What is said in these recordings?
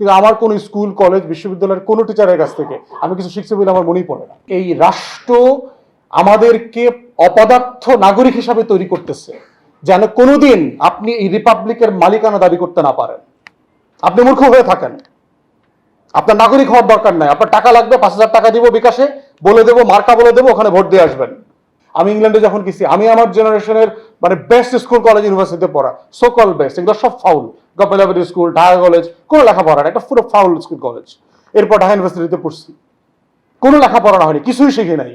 কিন্তু আমার কোনো স্কুল, কলেজ, বিশ্ববিদ্যালয়ের কোনো টিচারের কাছ থেকে আমি কিছু শিখছি বলে আমার মনেই পড়ে না। এই রাষ্ট্র আমাদেরকে অপদার্থ নাগরিক হিসাবে তৈরি করতেছে, যেন কোনোদিন আপনি এই রিপাবলিকের মালিকানা দাবি করতে না পারেন। আপনি মূর্খ হয়ে থাকেন। আপনার নাগরিক হওয়ার দরকার নাই। আপনার টাকা লাগবে, পাঁচ হাজার টাকা দিব বিকাশে, বলে দেবো, মার্কা বলে দেবো, ওখানে ভোট দিয়ে আসবেন। আমি ইংল্যান্ডে যখন গেছি, আমি আমার জেনারেশনের মানে বেস্ট স্কুল কলেজ ইউনিভার্সিটিতে পড়া সো কল বেস্ট এগুলো সব foul government school Dhaka college কোনো লেখাপড়া না একটা পুরো ফাউল স্কুল কলেজ এরপর ঢাকা ইউনিভার্সিটিতে পড়ছি। কোনো লেখাপড়া না হয়নি, কিছুই শিখি নাই।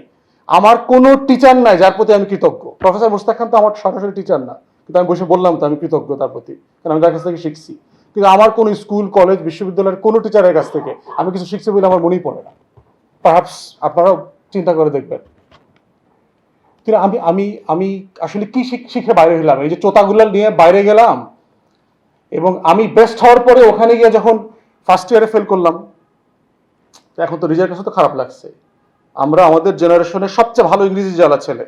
আমার কোনো টিচার নাই যার প্রতি আমি কৃতজ্ঞ। প্রফেসর মুস্তাক খান তো আমার সরাসরি টিচার না, কিন্তু আমি বসে বললাম তো আমি কৃতজ্ঞ তার প্রতি, কারণ আমি তার কাছ থেকে শিখছি। কিন্তু আমার কোনো স্কুল কলেজ বিশ্ববিদ্যালয়ের কোনো টিচারের কাছ থেকে আমি কিছু শিখছি বলে আমার মনেই পড়ে না। পারহাপস আপনারাও চিন্তা করে দেখবেন। কিন্তু আমি আমি আমি আসলে কি শিখ- বাইরে হলাম এই যে চোতাগুলো নিয়ে বাইরে গেলাম এবং আমি বেস্ট হওয়ার পরে ওখানে গিয়ে যখন ফার্স্ট ইয়ারে ফেল করলাম এখন তো রেজাল্ট কাছে তো খারাপ লাগছে। আমরা আমাদের জেনারেশনের সবচেয়ে ভালো ইংরেজি জানা ছেলে,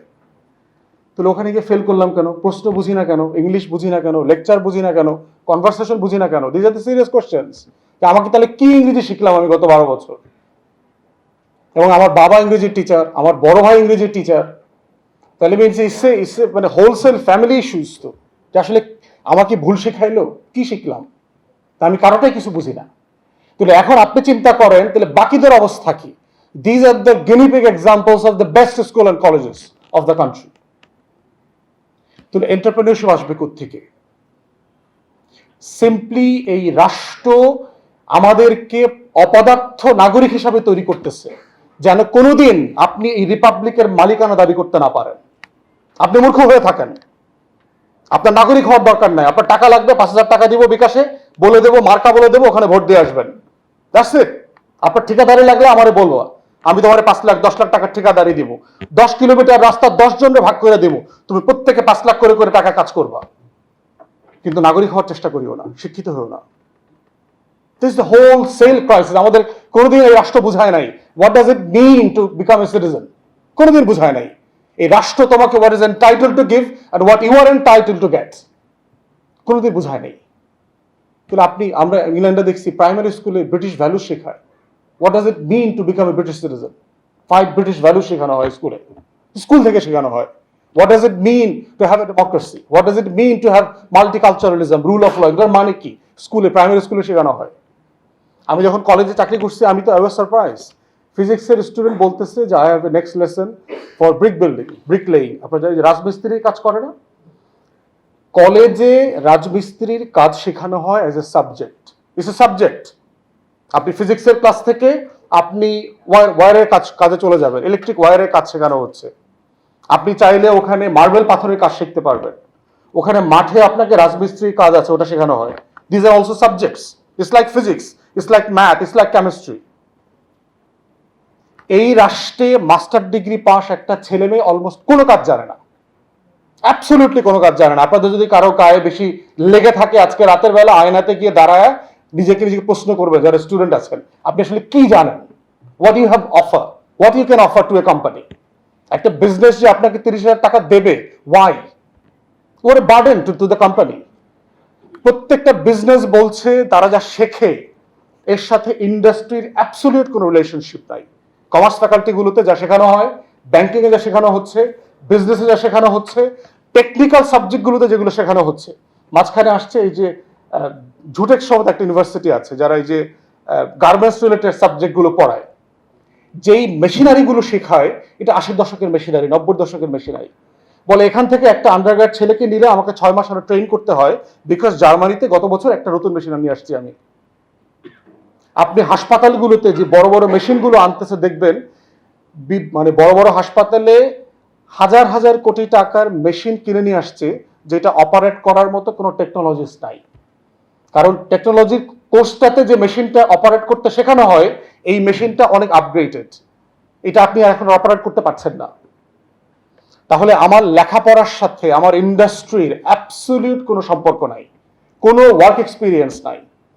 তাহলে ওখানে গিয়ে ফেল করলাম কেন? প্রশ্ন বুঝি না কেন? ইংলিশ বুঝি না কেন? লেকচার বুঝি না কেন? কনভারসেশন বুঝি না কেন? These are the serious questions আমাকে তাহলে কি ইংরেজি শিখলাম আমি গত বারো বছর? এবং আমার বাবা ইংরেজির টিচার আমার বড় ভাই ইংরেজির টিচার তাহলে মিনস ইসে ইসে মানে হোলসেল ফ্যামিলি ইস্যুস তো, যে আসলে আমাকে ভুল শেখাইলো, কি শিখলাম? তা আমি কারোটাই কিছু বুঝি না। তাহলে এখন আপনি চিন্তা করেন, তাহলে বাকিদের অবস্থা কি? These are the guinea pig examples of the best school and colleges of the country তাহলে এন্টারপ্রেনিয়রশিপ আসবে থেকে সিম্পলি এই রাষ্ট্র আমাদেরকে অপদার্থ নাগরিক হিসাবে তৈরি করতেছে, যেন কোনোদিন আপনি এই রিপাবলিকের মালিকানা দাবি করতে না পারেন। আপনি মূর্খ হয়ে থাকেন। আপনার নাগরিক হওয়ার দরকার নাই। আপনার টাকা লাগবে, পাঁচ হাজার টাকা দিব বিকাশে, বলে দেবো, মার্কা বলে দেবো, ওখানে ভোট দিয়ে আসবেন। দ্যাটস আপনার ঠিকাদারি লাগলে আমারে বলব। আমি তোমার পাঁচ লাখ, দশ লাখ টাকার ঠিকাদারি দিব। দশ কিলোমিটার রাস্তা দশ জনের ভাগ করে দেবো। তুমি প্রত্যেকে পাঁচ লাখ করে করে টাকা কাজ করবা। কিন্তু নাগরিক হওয়ার চেষ্টা করিও না, শিক্ষিত হও না। This the whole cell crisis আমাদের কোনোদিন এই রাষ্ট্র বুঝায় নাই। What does it mean to become a citizen কোনোদিন বুঝায় নাই। এই রাষ্ট্র তোমাকে what is entitle to give and what you are entitle to get কোনোদিন বুঝায় নাই। তাহলে আপনি, আমরা ইংল্যান্ডে দেখছি প্রাইমারি স্কুলে ব্রিটিশ ভ্যালু শেখায়। What does it mean to become a British citizen five British value শেখানো হয় স্কুলে স্কুল থেকে শেখানো হয়। What does it mean to have a democracy what does it mean to have multiculturalism rule of law এগুলোর মানে কি? স্কুলে প্রাইমারি স্কুলে শেখানো হয়। আমি যখন কলেজে চাকরি করছি, আমি তো আই ওয়াজ সারপ্রাইজ ফিজিক্সের স্টুডেন্ট বলতেছে যে I have a next lesson for brick building brick laying আপনার রাজমিস্ত্রির কাজ করে না? কলেজে রাজমিস্ত্রির কাজ শেখানো হয় as a subject it's a subject আপনি ফিজিক্সের ক্লাস থেকে আপনি ওয়ার- ওয়্যারের কাজ, কাজে চলে যাবেন। ইলেকট্রিক ওয়্যারের কাজ শেখানো হচ্ছে। আপনি চাইলে ওখানে মার্বেল পাথরের কাজ শিখতে পারবেন। ওখানে মাঠে আপনাকে রাজমিস্ত্রির কাজ আছে, ওটা শেখানো হয়। These are also subjects it's like physics it's like math it's like chemistry এই রাষ্ট্রে মাস্টার ডিগ্রি পাস একটা ছেলে মেয়ে অলমোস্ট কোনো কাজ জানে না। অ্যাবসলিউটলি কোনো কাজ জানে না। আপনাদের যদি কারও গায়ে বেশি লেগে থাকে আজকে রাতের বেলা, আয়নাতে গিয়ে দাঁড়ায়, নিজেকে নিজেকে প্রশ্ন করবে, যারা স্টুডেন্ট আছেন, আপনি আসলে কি জানেন? What you have offer what you can offer to a company একটা বিজনেস যে আপনাকে তিরিশ হাজার টাকা দেবে why or burden to to the company প্রত্যেকটা বিজনেস বলছে, তারা যা শেখে, এর সাথে ইন্ডাস্ট্রির অ্যাবসলিউট কোনো রিলেশনশিপ নাই। কমার্স ফ্যাকাল্টিগুলোতে যা শেখানো হয় ব্যাংকিংয়ে যা শেখানো হচ্ছে বিজনেসে যা শেখানো হচ্ছে টেকনিক্যাল সাবজেক্টগুলোতে যেগুলো শেখানো হচ্ছে। মাঝখানে আসছে এই যে ঝুটেক সহ একটা ইউনিভার্সিটি আছে, যারা এই যে গার্মেন্টস রিলেটেড সাবজেক্টগুলো পড়ায়। যেই মেশিনারিগুলো শেখায়, এটা আশির দশকের মেশিনারি নব্বই দশকের মেশিনারি বলে এখান থেকে একটা আন্ডারগ্রাড ছেলেকে নিলে আমাকে ছয় মাস আরও ট্রেন করতে হয় বিকজ জার্মানিতে গত বছর একটা নতুন মেশিনারি আসছি আমি। আপনি হাসপাতালগুলোতে যে বড় বড় মেশিনগুলো আনতেছে, দেখবেন মানে বড় বড় হাসপাতালে হাজার হাজার কোটি টাকার মেশিন কিনে নিয়ে আসছে, যেটা অপারেট করার মতো কোনো টেকনোলজিস নাই। কারণ টেকনোলজির কোর্সটাতে যে মেশিনটা অপারেট করতে শেখানো হয়, এই মেশিনটা অনেক আপগ্রেডেড এটা আপনি এখন অপারেট করতে পারছেন না। তাহলে আমার লেখাপড়ার সাথে, আমার ইন্ডাস্ট্রির অ্যাবসলিউট কোনো সম্পর্ক নাই। কোনো ওয়ার্ক এক্সপিরিয়েন্স নাই।